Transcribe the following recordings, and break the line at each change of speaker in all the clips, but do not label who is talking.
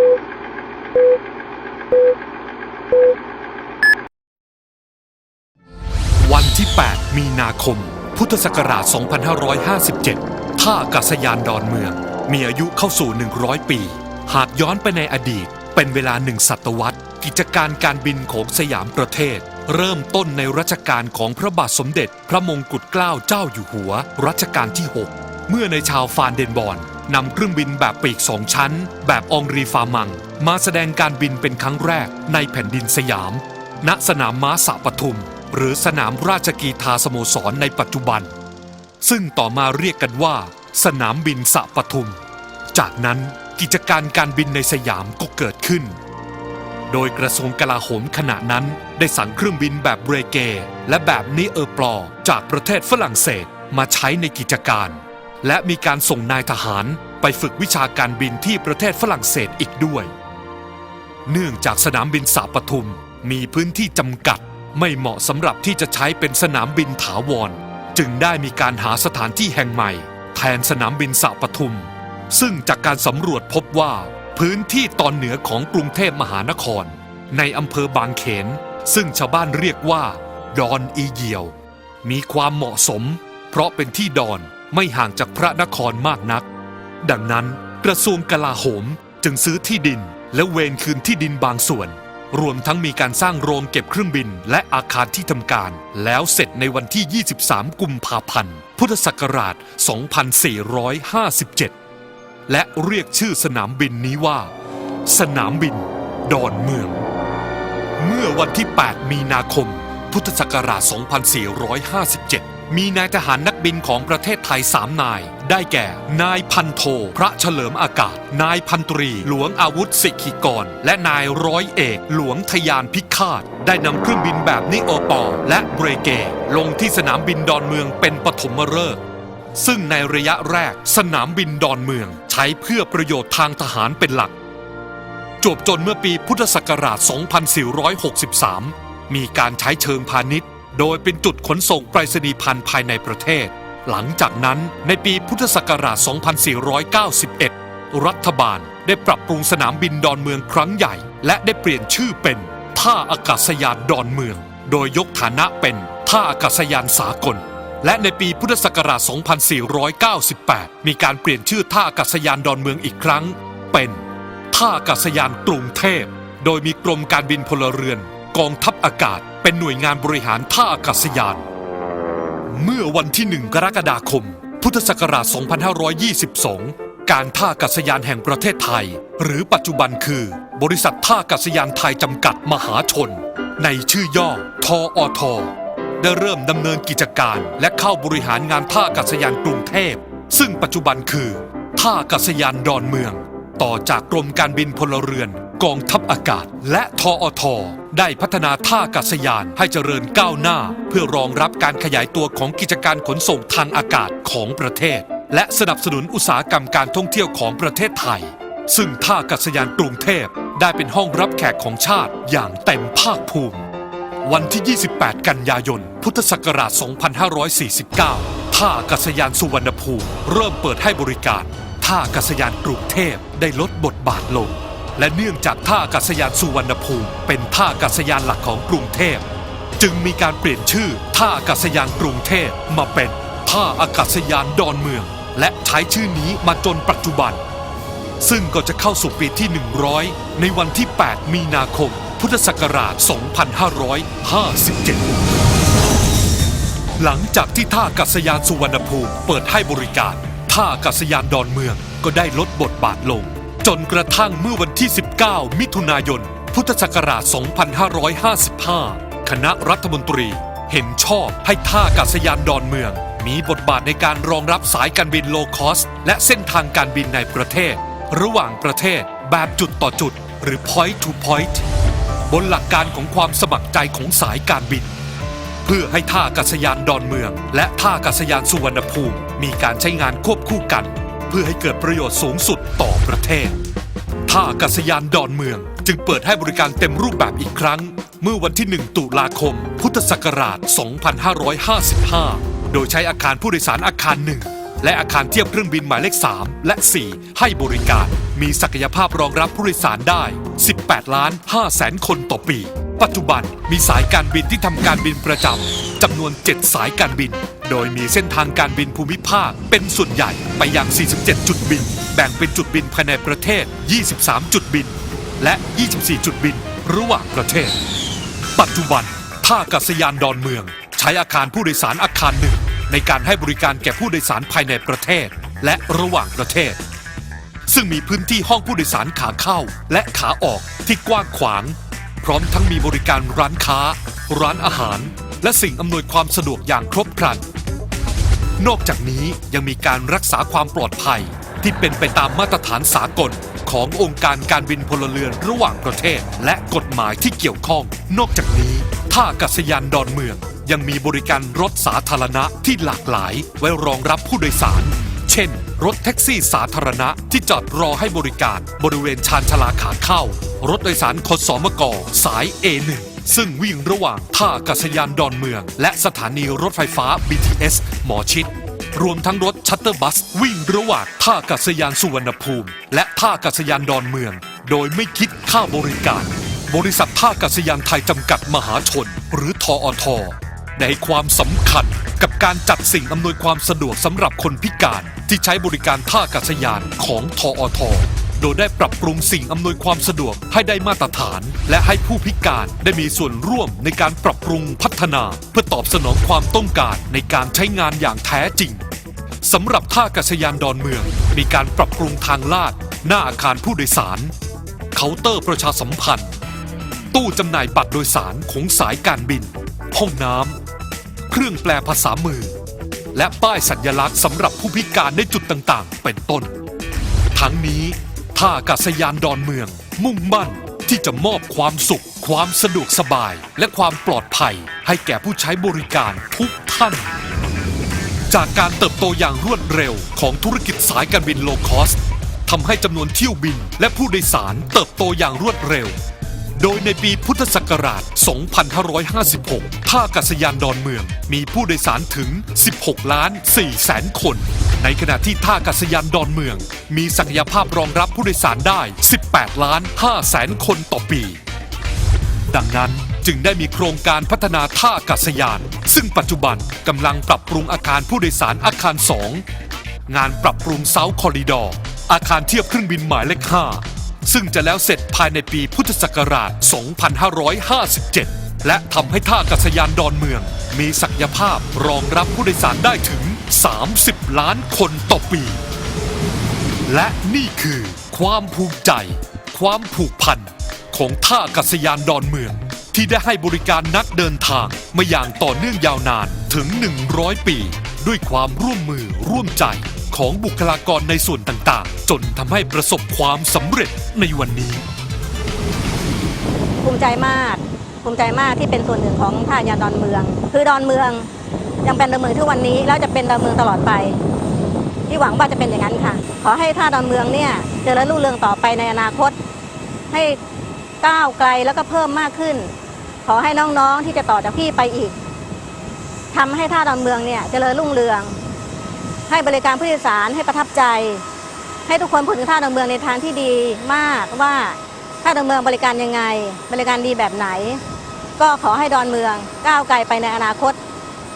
วันที่ 8 มีนาคม พุทธศักราช 2557 ท่าอากาศยานดอนเมือง มีอายุเข้าสู่ 100 ปี หากย้อนไปในอดีต เป็นเวลาหนึ่งศตวรรษ กิจการการบินของสยามประเทศ เริ่มต้นในรัชกาลของพระบาทสมเด็จ พระมงกุฎเกล้าเจ้าอยู่หัว รัชกาลที่ 6 เมื่อในชาวฟานเดนบอน นำเครื่องบินแบบปีกสองชั้น แบบองรีฟามัง มาแสดงการบินเป็นครั้งแรกในแผ่นดินสยาม ณสนามม้าสะปทุม หรือสนามราชกีฬาสโมสรในปัจจุบัน ซึ่งต่อมาเรียกกันว่า สนามบินสะปทุม จากนั้นกิจการการบินในสยามก็เกิดขึ้น โดยกระทรวงกลาโหมขณะนั้นได้สั่งเครื่องบินแบบเบรเก และแบบนิเออร์ปลอจากประเทศฝรั่งเศสมาใช้ในกิจการ และมีการส่งนายทหารไปฝึกวิชาการบินที่ประเทศฝรั่งเศสอีกด้วย เนื่องจากสนามบินสระปทุมมีพื้นที่จำกัดไม่เหมาะสำหรับที่จะใช้เป็นสนามบินถาวร จึงได้มีการหาสถานที่แห่งใหม่ แทนสนามบินสระปทุม ซึ่งจากการสำรวจพบว่าพื้นที่ตอนเหนือของกรุงเทพมหานคร ในอำเภอบางเขน ซึ่งชาวบ้านเรียกว่า ดอนอีเหี่ยว มีความเหมาะสม เพราะเป็นที่ดอน ไม่ห่างจากพระนครมากนัก ดังนั้นกระทรวงกลาโหมจึงซื้อที่ดินและเวรคืนที่ดินบางส่วน รวมทั้งมีการสร้างโรงเก็บเครื่องบินและอาคารที่ทำการ แล้วเสร็จในวันที่ 23 กุมภาพันธ์ พุทธศักราช 2457 และเรียกชื่อสนามบินนี้ว่า สนามบิน ดอนเมือง เมื่อวันที่ 8 มีนาคม พุทธศักราช 2457 มีนายทหารนักบินของประเทศไทย3นาย ได้แก่ นายพันโท พระเฉลิมอากาศ นายพันตรี หลวงอาวุธสิกิกร และนายร้อยเอก หลวงทยานพิฆาต ได้นำเครื่องบินแบบนิโอปอลและเบรเก ลงที่สนามบินดอนเมืองเป็นปฐมฤกษ์ซึ่งในระยะแรกสนามบินดอนเมือง ใช้เพื่อประโยชน์ทางทหารเป็นหลัก จบจนเมื่อปีพุทธศักราช 2463 มีการใช้เชิงพาณิชย์ โดยเป็นจุดขนส่งไปรษณียพันธ์ภายในประเทศ หลังจากนั้นในปีพุทธศักราช 2491 รัฐบาลได้ปรับปรุงสนามบินดอนเมืองครั้งใหญ่ และได้เปลี่ยนชื่อเป็น ท่าอากาศยานดอนเมือง โดยยกฐานะเป็นท่าอากาศยานสากล และในปีพุทธศักราช 2498 มีการเปลี่ยนชื่อท่าอากาศยานดอนเมืองอีกครั้ง เป็น ท่าอากาศยานกรุงเทพ โดยมีกรมการบินพลเรือน กองทัพอากาศ เป็นหน่วยงานบริหารท่าอากาศยาน เมื่อวันที่ 1 กรกฎาคม พุทธศักราช 2522 การท่าอากาศยานแห่งประเทศไทย หรือปัจจุบันคือ บริษัทท่าอากาศยานไทยจำกัดมหาชน ในชื่อย่อทออทได้เริ่มดำเนินกิจการและเข้าบริหารงานท่าอากาศยานกรุงเทพ ซึ่งปัจจุบันคือ ท่าอากาศยานดอนเมือง ต่อจากกรมการบินพลเรือน กองทัพอากาศ และทออทได้พัฒนาท่าอากาศยานให้เจริญก้าวหน้า เพื่อรองรับการขยายตัวของกิจการขนส่งทางอากาศของประเทศ และสนับสนุนอุตสาหกรรมการท่องเที่ยวของประเทศไทย ซึ่งท่าอากาศยานกรุงเทพได้เป็นห้องรับแขกของชาติอย่างเต็มภาคภูมิ วันที่ 28 กันยายน พุทธศักราช 2549 ท่าอากาศยานสุวรรณภูมิ เริ่มเปิดให้บริการ ท่าอากาศยานกรุงเทพได้ลดบทบาทลง และเนื่องจากท่าอากาศยานสุวรรณภูมิเป็นท่าอากาศยานหลักของกรุงเทพ จึงมีการเปลี่ยนชื่อท่าอากาศยานกรุงเทพมาเป็นท่าอากาศยานดอนเมือง และใช้ชื่อนี้มาจนปัจจุบัน ซึ่งก็จะเข้าสู่ปีที่ 100 ในวันที่ 8 มีนาคม พุทธศักราช 2557 หลังจากที่ท่าอากาศยานสุวรรณภูมิเปิดให้บริการ ท่าอากาศยานดอนเมืองก็ได้ลดบทบาทลง จนกระทั่งเมื่อวันที่ 19 มิถุนายน พุทธศักราช 2555 คณะรัฐมนตรีเห็นชอบให้ท่าอากาศยานดอนเมือง มีบทบาทในการรองรับสายการบินโลคอส และเส้นทางการบินในประเทศ ระหว่างประเทศแบบจุดต่อจุด หรือ point to point บนหลักการของความสมัครใจของสายการบิน เพื่อให้ท่าอากาศยานดอนเมือง และท่าอากาศยานสุวรรณภูมิ มีการใช้งานควบคู่กัน เพื่อให้เกิดประโยชน์สูงสุดต่อประเทศ ท่าอากาศยานดอนเมือง จึงเปิดให้บริการเต็มรูปแบบอีกครั้ง เมื่อวันที่ 1 ตุลาคม พุทธศักราช 2555 โดยใช้อาคารผู้โดยสารอาคารหนึ่งและอาคารเทียบเครื่องบินหมายเลข 3 และ 4 ให้บริการ มีศักยภาพรองรับผู้โดยสารได้ 18 ล้าน5แสนคนต่อปี ปัจจุบันมีสายการบินที่ทำการบินประจำจำนวน 7 สายการบิน โดยมีเส้นทางการบินภูมิภาค เป็นส่วนใหญ่ไปยัง 47 จุดบิน แบ่งเป็นจุดบินภายในประเทศ 23 จุดบิน และ 24 จุดบิน ระหว่างประเทศ ปัจจุบันท่าอากาศยานดอนเมือง ใช้อาคารผู้โดยสารอาคารหนึ่ง ในการให้บริการแก่ผู้โดยสารภายในประเทศ และระหว่างประเทศ ซึ่งมีพื้นที่ห้องผู้โดยสารขาเข้า และขาออกที่กว้างขวาง พร้อมทั้งมีบริการร้านค้า ร้านอาหาร และสิ่งอำนวยความสะดวกอย่างครบครัน นอกจากนี้ยังมีการรักษาความปลอดภัย ที่เป็นไปตามมาตรฐานสากล ขององค์การการบินพลเรือนระหว่างประเทศ และกฎหมายที่เกี่ยวข้อง นอกจากนี้ท่าอากาศยานดอนเมือง ยังมีบริการรถสาธารณะที่หลากหลาย ไว้รองรับผู้โดยสาร เช่น รถแท็กซี่สาธารณะที่จอดรอให้บริการบริเวณชานชาลาขาเข้า รถโดยสารขสมกสาย A1 ซึ่งวิ่งระหว่างท่าอากาศยานดอนเมือง และสถานีรถไฟฟ้า BTS หมอชิด รวมทั้งรถชัตเตอร์บัส วิ่งระหว่างท่าอากาศยานสุวรรณภูมิ และท่าอากาศยานดอนเมือง โดยไม่คิดค่าบริการ บริษัทท่าอากาศยานไทยจำกัดมหาชน หรือทออทได้ให้ความสำคัญกับการจัดสิ่งอำนวยความสะดวกสำหรับคนพิการที่ใช้บริการท่าอากาศยานของทออท โดยได้ปรับปรุงสิ่งอำนวยความสะดวกให้ได้มาตรฐาน และให้ผู้พิการได้มีส่วนร่วมในการปรับปรุงพัฒนา เพื่อตอบสนองความต้องการในการใช้งานอย่างแท้จริงสำหรับท่าอากาศยานดอนเมือง มีการปรับปรุงทางลาด หน้าอาคารผู้โดยสาร เคาน์เตอร์ประชาสัมพันธ์ ตู้จำหน่ายบัตรโดยสารของสายการบิน ห้องน้ำ เครื่องแปลภาษามือ และป้ายสัญลักษณ์สำหรับผู้พิการในจุดต่างๆ เป็นต้น ทั้งนี้ ท่าอากาศยานดอนเมือง มุ่งมั่นที่จะมอบความสุข ความสะดวกสบาย และความปลอดภัย ให้แก่ผู้ใช้บริการทุกท่าน จากการเติบโตอย่างรวดเร็วของธุรกิจสายการบินโลคอสทำให้จำนวนเที่ยวบินและผู้โดยสารเติบโตอย่างรวดเร็ว โดยในปีพุทธศักราช 2556 ท่าอากาศยานดอนเมือง มีผู้โดยสารถึง 16 ล้าน4แสนคน ในขณะที่ท่าอากาศยานดอนเมือง มีศักยภาพรองรับผู้โดยสารได้ 18 ล้าน5แสนคนต่อปี ดังนั้นจึงได้มีโครงการพัฒนาท่าอากาศยาน ซึ่งปัจจุบันกำลังปรับปรุงอาคารผู้โดยสารอาคาร 2 งานปรับปรุงเซาคอริดอร์อาคารเทียบเครื่องบินหมายเลข5 ซึ่งจะแล้วเสร็จภายในปีพุทธศักราช 2557 และทำให้ท่ากาศยานดอนเมือง มีศักยภาพรองรับผู้โดยสารได้ถึง 30 ล้านคนต่อปี และนี่คือความภูมิใจ ความผูกพันของท่ากาศยานดอนเมือง ที่ได้ให้บริการนักเดินทางมาอย่างต่อเนื่องยาวนานถึง 100 ปี ด้วยความร่วมมือร่วมใจ ของบุคลากรในส่วนต่างๆ จนทำให้ประสบความสำเร็จในวันนี้
ภูมิใจมาก ภูมิใจมากที่เป็นส่วนหนึ่งของท่ายานดอนเมือง คือดอนเมืองยังเป็นดอนเมืองที่วันนี้แล้วจะเป็นดอนเมืองตลอดไป ที่หวังว่าจะเป็นอย่างนั้นค่ะ ขอให้ท่าดอนเมืองเนี่ยเจริญรุ่งเรืองต่อไปในอนาคต ให้ก้าวไกลแล้วก็เพิ่มมากขึ้น ขอให้น้องๆที่จะต่อจากพี่ไปอีกทำให้ท่าดอนเมืองเนี่ยเจริญรุ่งเรือง ให้บริการผู้โดยสารให้ประทับใจ ให้ทุกคนพูดถึงท่าดอนเมืองในทางที่ดีมากว่าท่าดอนเมืองบริการยังไง บริการดีแบบไหน ก็ขอให้ดอนเมืองก้าวไกลไปในอนาคต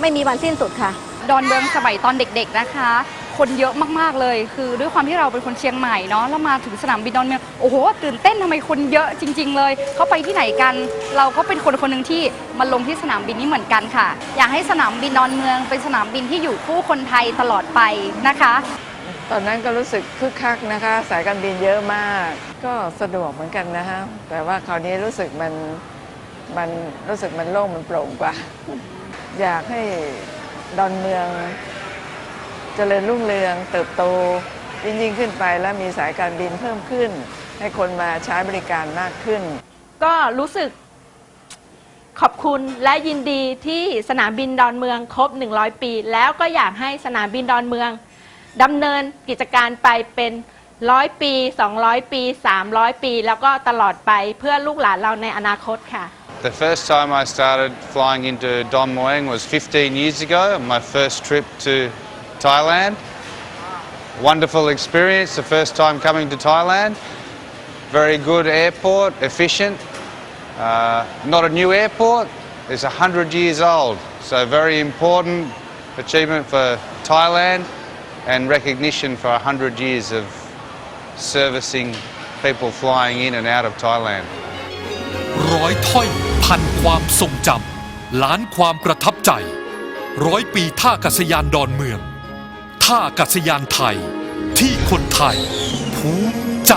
ไม่มีวันสิ้นสุดค่ะ
ดอนเมืองสมัยตอนเด็ก ๆ นะคะ คนเยอะมากๆเลย คือด้วยความที่เราเป็นคนเชียงใหม่เนาะแล้วมาถึงสนามบินดอนเมืองโอ้โหตื่นเต้นทำไมคนเยอะจริง ๆ เลยเขาไปที่ไหนกัน เราก็เป็นคนคนหนึ่งที่มาลงที่สนามบินนี้เหมือนกันค่ะ อยากให้สนามบินดอนเมือง เป็นสนามบินที่อยู่คู่คนไทยตลอดไปนะคะ
ตอนนั้นก็รู้สึกคึกคักนะคะ สายการบินเยอะมาก ก็สะดวกเหมือนกันนะฮะแต่ว่าคราวนี้รู้สึกมันมันรู้สึกมันโล่งมันโปร่งกว่า อยากให้ดอนเมือง เจริญรุ่งเรืองเติบโตยิ่งยิ่งขึ้นไปแล้วมีสายการบินเพิ่มขึ้น ให้คนมาใช้บริการมากขึ้น
ก็รู้สึกขอบคุณและยินดีที่สนามบินดอนเมืองครบ 100 ปี แล้วก็อยากให้สนามบินดอนเมืองดำเนินกิจการไปเป็นร้อยปี 200 ปี 300 ปี แล้วก็ตลอดไปเพื่อลูกหลานเราในอนาคตค่ะ
The first time I started flying into Don Mueang was 15 years ago, my first trip to Thailand. wonderful experience the first time coming to Thailand. Very good airport, efficient. Uh, not a new airport, it's 100 years old. So, very important achievement for Thailand and recognition for 100 years of servicing people flying in and out of Thailand.
ร้อยถ้อยพันความทรงจำล้านความประทับใจ ร้อยปีท่าอากาศยานดอนเมือง ท่าอากาศยานไทย ที่คนไทยภูมิใจ